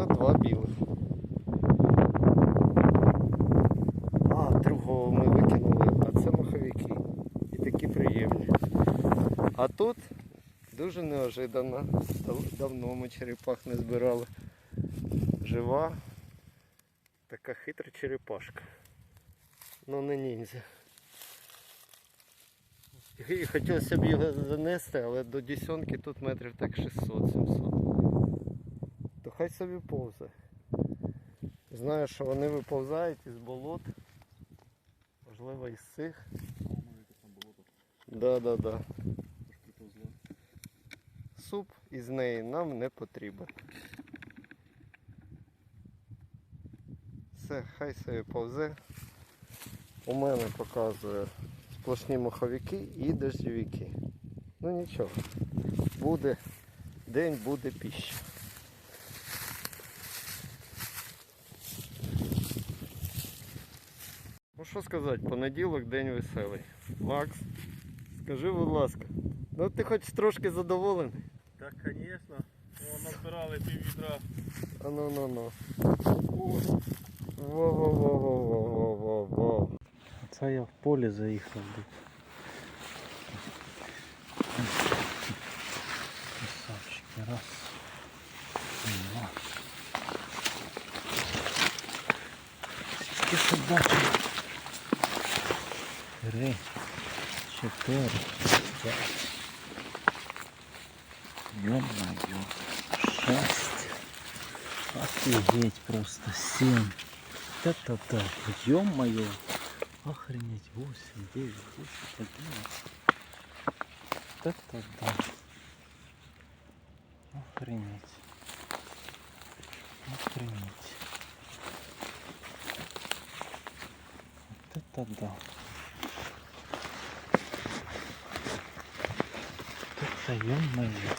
Це два білих. А, другого ми викинули, а це маховики. І такі приємні. А тут дуже неожиданно. Давно ми черепах не збирали. Жива. Така хитра черепашка. Ну не ніндзя. І- хотілося б його занести, але до десятки тут метрів так 600-700. Хай собі повзе. Знаю, що вони виповзають із болот. Можливо із цих. Да, да, да. Суп із неї нам не потрібен. Все, хай собі повзе. У мене показує сплошні маховики і дождівики. Ну нічого. Буде день, буде піща. Ну що сказати, понеділок день веселий. Макс, скажи, будь ласка, ну ти хоч трошки задоволений? Так, звісно. Назбирали пів відра. А ну ну ну. Во-во-во-во-во-во-во. Це я в полі заїхав. блядь. Красавчики, раз. Два. Скільки собачок? Три, чотири, п'ять. Ё-моё. Шесть. Офигеть просто. Семь. Та-та-та. Ё-моё. Охренеть. 8, 9, 10, 11. Та-та-та. Охренеть. Охренеть. Вот это да. Вот это ё-моё.